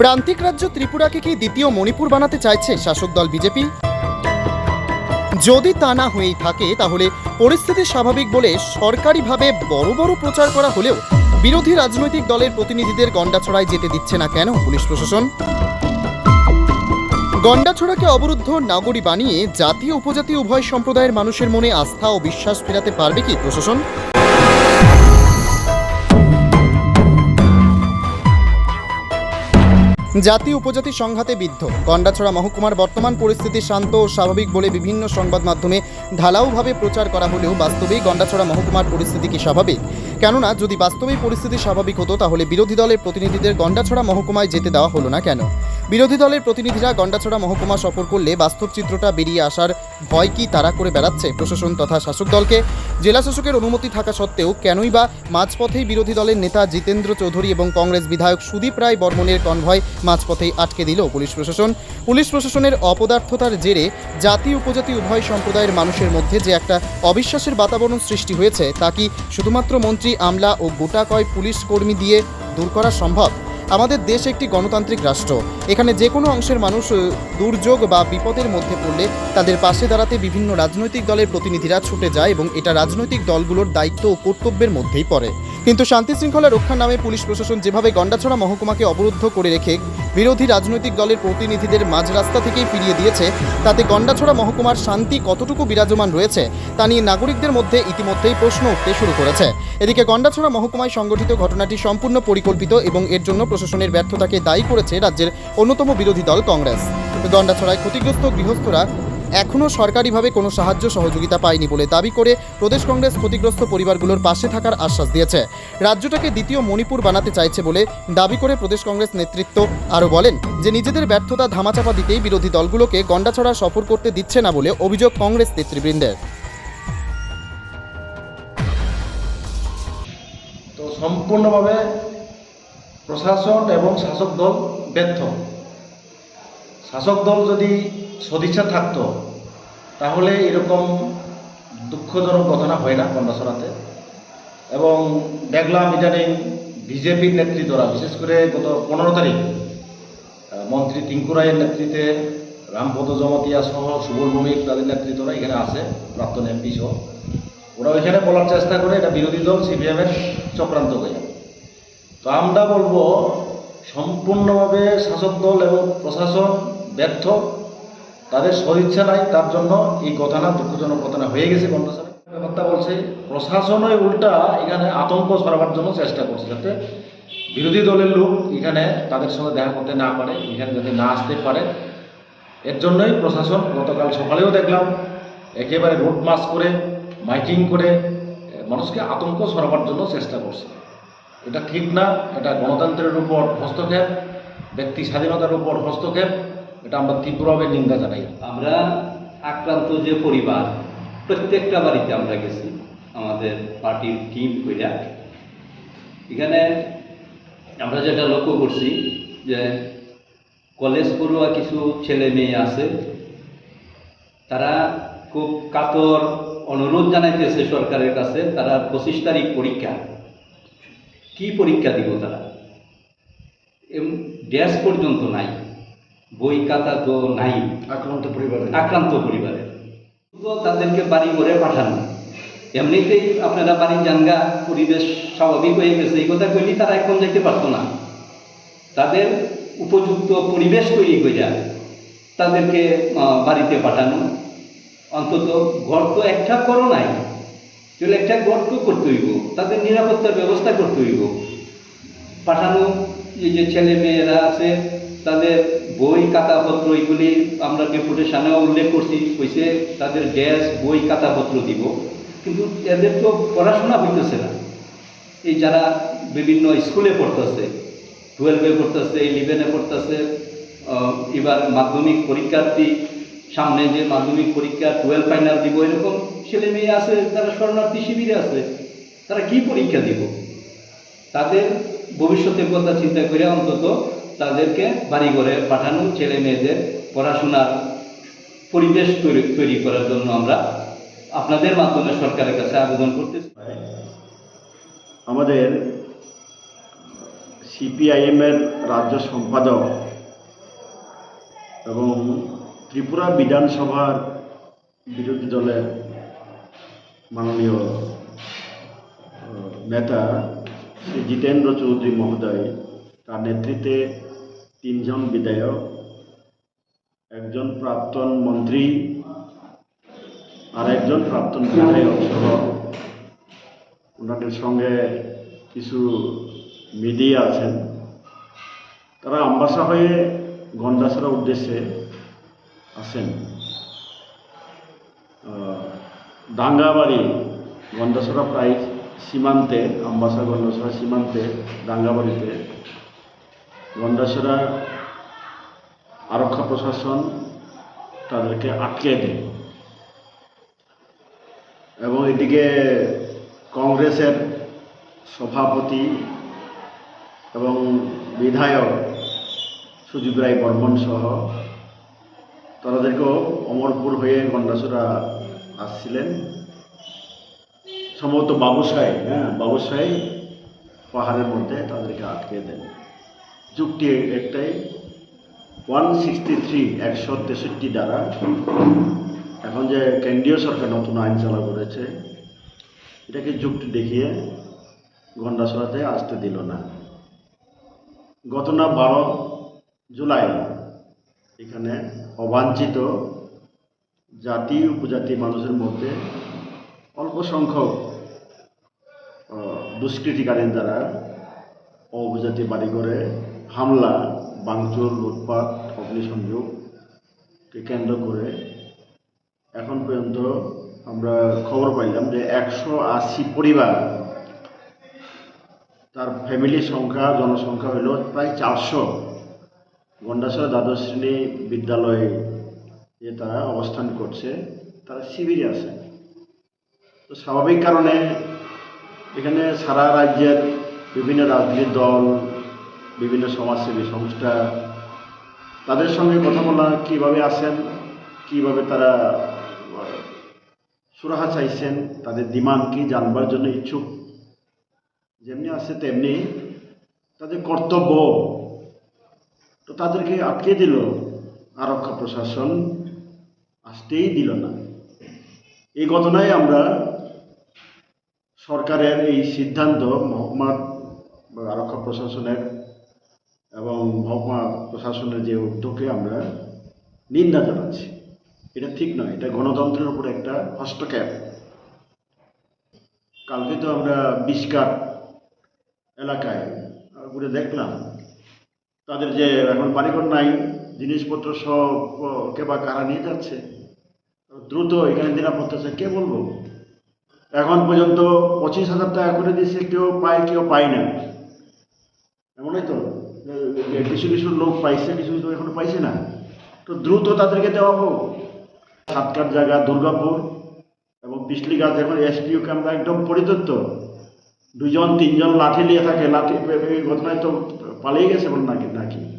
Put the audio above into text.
প্রান্তিক রাজ্য ত্রিপুরাকে কি দ্বিতীয় মণিপুর বানাতে চাইছে শাসক দল বিজেপি? যদি তা না হয়েই থাকে, তাহলে পরিস্থিতি স্বাভাবিক বলে সরকারিভাবে বড় বড় প্রচার করা হলেও বিরোধী রাজনৈতিক দলের প্রতিনিধিদের গন্ডাছড়ায় যেতে দিচ্ছে না কেন পুলিশ প্রশাসন? গন্ডাছড়াকে অবরুদ্ধ নাগরী বানিয়ে জাতীয় উপজাতি উভয় সম্প্রদায়ের মানুষের মনে আস্থা ও বিশ্বাস ফেরাতে পারবে কি প্রশাসন? জাতি উপজাতি সংঘাতে বিদ্ধ। গন্ডাছড়া মহকুমার বর্তমান পরিস্থিতি শান্ত ও স্বাভাবিক বলে বিভিন্ন সংবাদ মাধ্যমে ঢালাওভাবে প্রচার করা হলেও বাস্তবেই গন্ডাছড়া মহকুমার পরিস্থিতি কি স্বাভাবিক? কেননা, যদি বাস্তবেই পরিস্থিতি স্বাভাবিক হতো, তাহলে বিরোধী দলের প্রতিনিধিদের গন্ডাছড়া মহকুমায় যেতে দেওয়া হলো না কেন? বিরোধী দলের প্রতিনিধিরা গন্ডাছড়া মহকুমা সফর করলে বাস্তব চিত্রটা বেরিয়ে আসার ভয় কি তারা করে বেড়াচ্ছে? প্রশাসন তথা শাসক দলকে জেলা শাসকের অনুমতি থাকা সত্ত্বেও কেনই বা মাঝপথেই বিরোধী দলের নেতা জিতেন্দ্র চৌধুরী এবং কংগ্রেস বিধায়ক সুদীপ রায় বর্মনের কনভয় মাঝপথেই আটকে দিল পুলিশ প্রশাসন। পুলিশ প্রশাসনের অপদার্থতার জেরে জাতি, উপজাতি, উভয় সম্প্রদায়ের মানুষের মধ্যে যে একটা অবিশ্বাসের বাতাবরণ সৃষ্টি হয়েছে, তা কি শুধুমাত্র মন্ত্রী আমলা ও গোটা কয় পুলিশ কর্মী দিয়ে দূর করা সম্ভব? আমাদের দেশ একটি গণতান্ত্রিক রাষ্ট্র। এখানে যে কোনো অংশের মানুষ দুর্যোগ বা বিপদের মধ্যে পড়লে তাদের পাশে দাঁড়াতে বিভিন্ন রাজনৈতিক দলের প্রতিনিধিরা ছুটে যায় এবং এটা রাজনৈতিক দলগুলোর দায়িত্ব ও কর্তব্যের মধ্যেই পড়ে। কিন্তু শান্তি শৃঙ্খলা রক্ষার নামে পুলিশ প্রশাসন যেভাবে গন্ডাছড়া মহকুমাকে অবরুদ্ধ করে রেখে বিরোধী রাজনৈতিক দলের প্রতিনিধিদের মাঝ রাস্তা থেকেই ফিরিয়ে দিয়েছে, তাতে গন্ডাছড়া মহকুমার শান্তি কতটুকু বিরাজমান রয়েছে, তা নিয়ে নাগরিকদের মধ্যে ইতিমধ্যেই প্রশ্ন উঠতে শুরু করেছে। এদিকে গন্ডাছড়া মহকুমায় সংগঠিত ঘটনাটি সম্পূর্ণ পরিকল্পিত এবং এর জন্য প্রশাসনের ব্যর্থতাকে দায়ী করেছে রাজ্যের অন্যতম বিরোধী দল কংগ্রেস। গন্ডাছড়ায় ক্ষতিগ্রস্ত গৃহস্থরা এখনও সরকারিভাবে কোনো সাহায্য সহযোগিতা পায়নি বলে দাবি করে প্রদেশ কংগ্রেস ক্ষতিগ্রস্ত পরিবারগুলোর পাশে থাকার আশ্বাস দিয়েছে। রাজ্যটাকে দ্বিতীয় মণিপুর বানাতে চাইছে বলে দাবি করে প্রদেশ কংগ্রেস নেতৃত্ব আরও বলেন যে নিজেদের ব্যর্থতা ধামাচাপা দিতেই বিরোধী দলগুলোকে গন্ডাছড়া সফর করতে দিচ্ছে না বলে অভিযোগ কংগ্রেস নেতৃবৃন্দের। সম্পূর্ণভাবে প্রশাসন এবং শাসক দল ব্যর্থ। শাসক দল যদি সদিচ্ছা থাকতো, তাহলে এরকম দুঃখজনক ঘটনা হয় না কন্যাসরাতে এবং দেখলাম ইদানিং বিজেপির নেতৃত্বরা, বিশেষ করে গত পনেরো তারিখ মন্ত্রী টিঙ্কু রায়ের নেতৃত্বে রামপদ জমতিয়া সহ সুবল ভৌমিক তাদের নেতৃত্বরা এখানে আছে প্রাক্তন এমপি সহ। ওরা ওইখানে বলার চেষ্টা করে, এটা বিরোধী দল, সিপিএমের চক্রান্ত হয়ে তো আমরা বলব, সম্পূর্ণভাবে শাসক দল এবং প্রশাসন ব্যর্থ। তাদের সদিচ্ছা নাই, তার জন্য এই ঘটনা দুঃখজনক ঘটনা হয়ে গেছে কন্যাসারে ব্যাপারটা বলছে প্রশাসনই উল্টা এখানে আতঙ্ক ছড়াবার জন্য চেষ্টা করছে যাতে বিরোধী দলের লোক এখানে তাদের সঙ্গে দেখা করতে না পারে, এখানে যাতে না আসতে পারে। এর জন্যই প্রশাসন গতকাল সকালেও দেখলাম, একেবারে রোড মাস করে, মাইকিং করে মানুষকে আতঙ্ক ছড়াবার জন্য চেষ্টা করছে। এটা ঠিক না, এটা গণতন্ত্রের উপর হস্তক্ষেপ, ব্যক্তি স্বাধীনতার উপর হস্তক্ষেপ, এটা আমরা তীব্রভাবে নিন্দা জানাই। আমরা আক্রান্ত যে পরিবার, প্রত্যেকটা বাড়িতে আমরা গেছি, আমাদের পার্টির টিম কইরা। এখানে আমরা যেটা লক্ষ্য করছি যে কলেজ পড়ুয়া কিছু ছেলে মেয়ে আছে, তারা খুব কাতর অনুরোধ জানাইতেছে সরকারের কাছে, তারা পঁচিশ তারিখ পরীক্ষা। কি পরীক্ষা দিব তারা? ড্যাশ পর্যন্ত নাই বই খাতা তো নাই। আক্রান্ত পরিবারে আক্রান্ত পরিবারের। তো তাদেরকে বাড়ি করে পাঠানো। এমনিতেই আপনারা বাড়ি জানগা পরিবেশ স্বাভাবিক হয়ে গেছে। এই কথা কইলি তারা এখন যেতে পারতো না। তাদের উপযুক্ত পরিবেশ তৈরি করে তাদেরকে বাড়িতে পাঠানো। অন্তত ঘর তো একটা করো নাই তাহলে একটা ঘর তো করতে হইব তাদের নিরাপত্তার ব্যবস্থা করতে হইব পাঠানো এই যে ছেলে মেয়েরা আছে, তাদের বই খাতাপত্র এগুলি আমরা ডেপুটেশনেও উল্লেখ করছি, কইছে তাদের গ্যাস, বই খাতাপত্র দিব। কিন্তু এদের তো পড়াশোনা হইতেছে না। এই যারা বিভিন্ন স্কুলে পড়তেছে, টুয়েলভে পড়তেছে, ইলেভেনে পড়তেছে এবার মাধ্যমিক পরীক্ষার্থী, সামনে যে মাধ্যমিক পরীক্ষা, টুয়েলভ ফাইনাল দিব, এরকম ছেলে মেয়ে আছে, তারা শরণার্থী শিবিরে আছে। তারা কি পরীক্ষা দিব? তাদের ভবিষ্যতের কথা চিন্তা করে অন্তত তাদেরকে বাড়ি ঘরে পাঠানো ছেলে মেয়েদের পড়াশোনার পরিবেশ তৈরি তৈরি করার জন্য আমরা আপনাদের মাধ্যমে সরকারের কাছে আবেদন করতেছি। আমাদের সিপিআইএমের রাজ্য সম্পাদক এবং ত্রিপুরা বিধানসভার বিরোধী দলের মাননীয় নেতা শ্রী জিতেন্দ্র চৌধুরী মহোদয় তার নেতৃত্বে তিনজন বিধায়ক একজন প্রাক্তন মন্ত্রী আর একজন প্রাক্তন বিধায়ক সহ ওনাদের সঙ্গে কিছু মিডিয়া আছেন। তারা আম্বাসা হয়ে গন্ডাছড়া উদ্দেশ্যে আসেন। আহ, ডাঙ্গাবাড়ি গন্ডাছড়া প্রায় সীমান্তে আম্বাসা গন্ডাছড়া সীমান্তে ডাঙ্গাবাড়িতে গন্ডাছড়া আরক্ষা প্রশাসন তাদেরকে আটকে দেয়। এবং এদিকে কংগ্রেসের সভাপতি এবং বিধায়ক সুজিত রায় বর্মন সহ তাদেরকেও অমরপুর হয়ে গন্ডাসুরা আসছিলেন। সম্ভবত বাবুসাই হ্যাঁ বাবুসাই পাহাড়ের মধ্যে তাদেরকে আটকে দেন। যুক্তি একটাই ওয়ান সিক্সটি থ্রি একশো তেষট্টি দ্বারা এখন যে কেন্দ্রীয় সরকার নতুন আইন চালু করেছে, এটাকে যুক্তি দেখিয়ে গন্ডাছড়াতে আসতে দিল না। গত না বারো জুলাই এখানে অবাঞ্ছিত জাতি, উপজাতি মানুষের মধ্যে অল্প সংখ্যক আহ, দুষ্কৃতিকারীর দ্বারা অপজাতি বাড়ি করে হামলা ভাঙচুর লুটপাট অগ্নিসংযোগকে কেন্দ্র করে এখন পর্যন্ত আমরা খবর পাইলাম যে একশো আশি পরিবার তার ফ্যামিলির সংখ্যা জনসংখ্যা হলো প্রায় চারশো। গন্ডাছড়া দ্বাদশ শ্রেণি বিদ্যালয়ে যে তারা অবস্থান করছে তারা শিবিরে আছে। তো স্বাভাবিক কারণে এখানে সারা রাজ্যের বিভিন্ন রাজনৈতিক দল, বিভিন্ন সমাজসেবী সংস্থা, তাদের সঙ্গে কথা বলা, কীভাবে আসেন, কীভাবে তারা, সুরাহা চাইছেন, তাদের ডিমান্ড কি, জানবার জন্য ইচ্ছুক। যেমনি আছে তেমনি তাদের কর্তব্য, তো তাদেরকে আটকে দিল, আরক্ষা প্রশাসন আসতেই দিল না। এই ঘটনায় আমরা সরকারের এই সিদ্ধান্ত মহকুমার বা আরক্ষা প্রশাসনের এবং মহকুমা প্রশাসনের যে উদ্যোগে আমরা নিন্দা জানাচ্ছি। এটা ঠিক নয় এটা গণতন্ত্রের উপর একটা হস্তক্ষেপ কালকে তো আমরা বিস্কাট এলাকায় ঘুরে দেখলাম। তাদের যে এখন বাড়িঘর নাই জিনিসপত্র সব আহ, কে বা কারা নিয়ে যাচ্ছে দ্রুত এখানে নিরাপত্তা চাই। কে বলব? এখন পর্যন্ত পঁচিশ হাজার টাকা করে দিয়েছে, কেউ পায় কেউ পায় না। এমনই তো? কিছু কিছু লোক পাইছে, কিছু কিছু এখনও পাইছে না। তো দ্রুত তাদেরকে দেওয়া হোক। সাতকার জায়গা, দুর্গাপুর এবং পিছলি গাছ, এখন এসপিও ক্যাম্প একদম পরিত্যক্ত। দুজন তিনজন লাঠি নিয়ে থাকে। লাঠি ঘটনায় তো পালিয়ে গেছে নাকি নাকি?